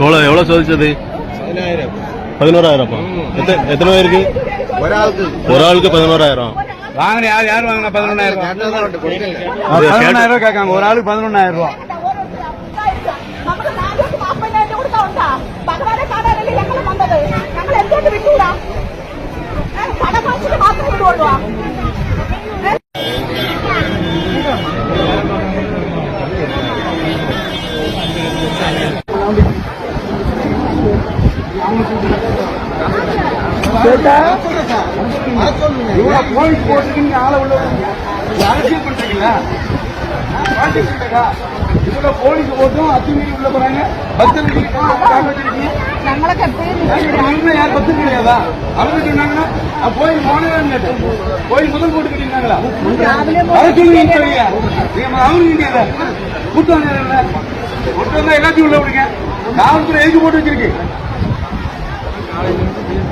எவ்வளோ எவ்வளோ சோதிச்சது? பதினோராயிரம். எத்தனை பேருக்கு? ஒரு ஆளுக்கு பதினோராயிரம். வாங்கின யார் யார் வாங்கினா பதினொன்னாயிரம் ரூபாய்? பதினொன்னாயிரம் ரூபாய் கேட்காங்க. ஒரு ஆளுக்கு பதினொன்னாயிரம் ரூபாய். கேட்டா? கோவிட் போட்டுக்கிங்க ஆள உள்ள அரசியல் பண்றீங்களா இவ்வளவு போலீஸ் போட்டும் அத்துமீறி உள்ள போறாங்க. பக்தர்கள் யார் பக்தர் கிடையாதா அவங்க சொன்னாங்கன்னா கோயில் போனதான் கேட்டேன் முதல் போட்டு கட்டிருந்தாங்களா அவரு கிடையாது கூட்டம் கூட்டம் தான் எல்லாத்தையும் உள்ள விடுங்க. காவல்துறை எதுக்கு போட்டு வச்சிருக்கு?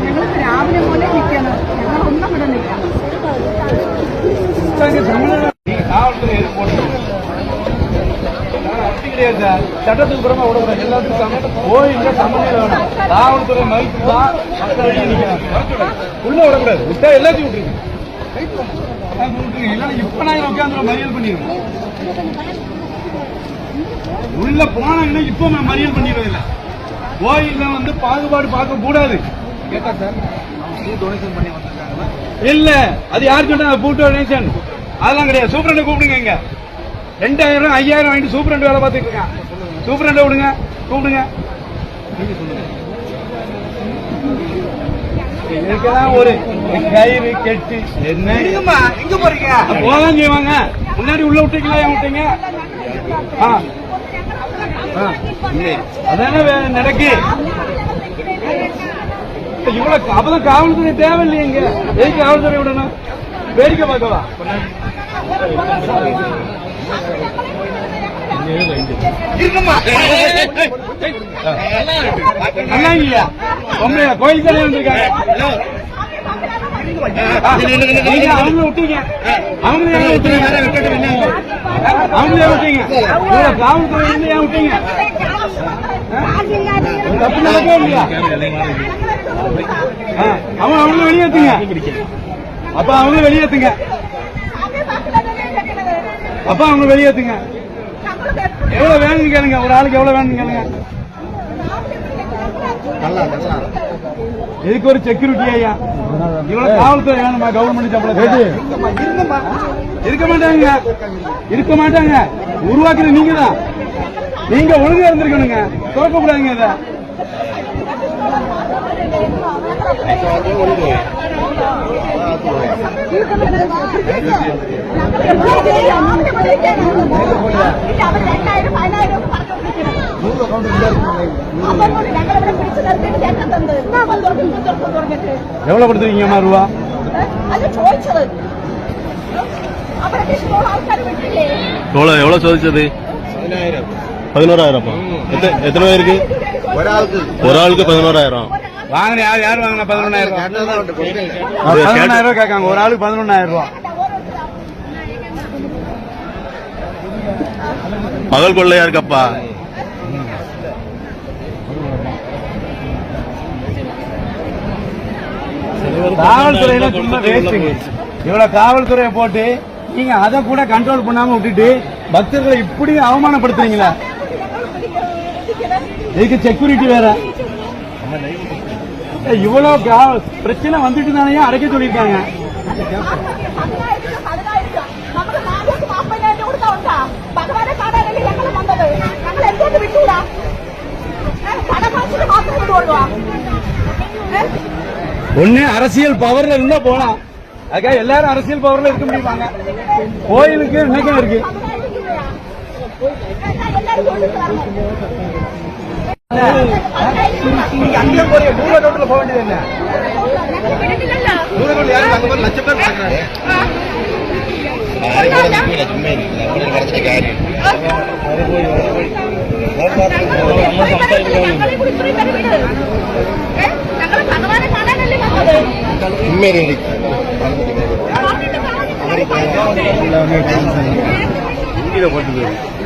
ഞങ്ങൾ രാവിലെ പോലെ നിൽക്കണം ഞങ്ങൾ ഒന്നും ഇവിടെ നിൽക്കണം இங்க தமிழ்நாடு நீங்க காவல்துறை எதுக்கு போட்டு அப்படி கிடையாது சார். சட்டத்துக்கு புறமா விடக்கூடாது எல்லாத்துக்கும் சம- கோயில்ல சமநிலை வேணும் காவல்துறை மதிப்பு தான் மக்கள் வெளியே நிக்கணும். உள்ள விடக்கூடாது விட்டா எல்லாத்தையும் விட்டுருங்க அதான் விட்டுருங்க. இல்லைன்னா இப்ப நான் உட்காந்து மறியல் பண்ணிடுவேன் உள்ள போனாங்கன்னா இப்ப நான் மறியல் பண்ணிடுவேன் இல்ல கோயில்ல வந்து பாகுபாடு பார்க்க கூடாது இல்ல அது யார் சொன்னா பூட்டு டொனேஷன் அதெல்லாம் கிடையாது. சூப்பரண்ட் கூப்பிடுங்க இங்க. ரெண்டாயிரம் ஐயாயிரம் வாங்கிட்டு சூப்பரண்ட் வேலை பார்த்துட்டு இருக்கான். சூப்பரண்ட் விடுங்க கூப்பிடுங்க. ஒரு கயிறு கெட்டு என்ன? எங்க போறீங்க? போதான் செய்வாங்க முன்னாடி உள்ள விட்டீங்களா ஏன் விட்டீங்க. அதானே நடக்கு. இவ்வளவு அப்பதான் காவல்துறை தேவையில்லையே இங்க. எதுக்கு காவல்துறை விடணும்? வேடிக்கை பார்க்கவா? நல்லா இல்லையா பொம்பளையா கோயில் தானே வந்திருக்காங்க? அவங்கள விட்டீங்க அவங்கள ஏன் விட்டீங்க அவங்கள ஏன் விட்டீங்க காவல்துறை ஏன் விட்டீங்க? தப்பு நடக்கவே இல்லையா? அவன் அவங்கள வெளியேத்துங்க அப்ப அவங்க வெளியேத்துங்க அப்ப அவங்க வெளியேத்துங்க எவ்வளவு வேணும்னு கேளுங்க. ஒரு ஆளுக்கு எவ்வளவு வேணும்னு கேளுங்க. இதுக்கு ஒரு செக்யூரிட்டி ஐயா. இவ்வளவு காவல்துறை வேணுமா? கவர்மெண்ட் சம்பளம் இருக்க மாட்டாங்க. இருக்க மாட்டாங்க. உருவாக்குறது நீங்க தான் நீங்க ஒழுங்கா இருந்திருக்கணுங்க. திறக்க கூடாதுங்க இதை. எவ்வளவு கொடுத்துருக்கீங்கம்மா ரூபா അത് ചോദിച്ചത് അവരൊക്കെ ഇഷ്ടമുള്ള ആൾക്കാർ വിട്ടില്ലേ எவ்வளவு எவ்வளவு சோதிச்சது பதினோராயிரம் எத்தனை எத்தனை பேருக்கு ഒരാൾക്ക് ஒரு ஆளுக்கு பதினோராயிரம் வாங்கின யார் யார் வாங்கின பதினொன்னாயிரம் பதினொன்னாயிரம் ரூபாய் கேட்காங்க ஒரு ஆளுக்கு பதினொன்னாயிரம் ரூபாய் மகள் கொள்ளையா இருக்கப்பா? காவல்துறையில சும்மா வேஸ்ட்டுங்க இவ்வளவு காவல்துறையை போட்டு நீங்க அதை கூட கண்ட்ரோல் பண்ணாம விட்டுட்டு பக்தர்களை இப்படி அவமானப்படுத்துறீங்களா? இதுக்கு செக்யூரிட்டி வேற. இவ்வளவு பிரச்சனை வந்துட்டு தானே அரைக்க சொல்லியிருக்காங்க. ஒண்ணு அரசியல் பவர்ல இருந்தா போலாம். அதுக்காக எல்லாரும் அரசியல் பவர்ல இருக்க முடியுமாங்க? கோயிலுக்கு என்னக்கா இருக்கு. போக வேண்டியது என்ன? நூறு கோடி யாரும் அங்க லட்சம் பேர் பார்க்கறாங்க. உண்மை போட்டு போயிருக்கு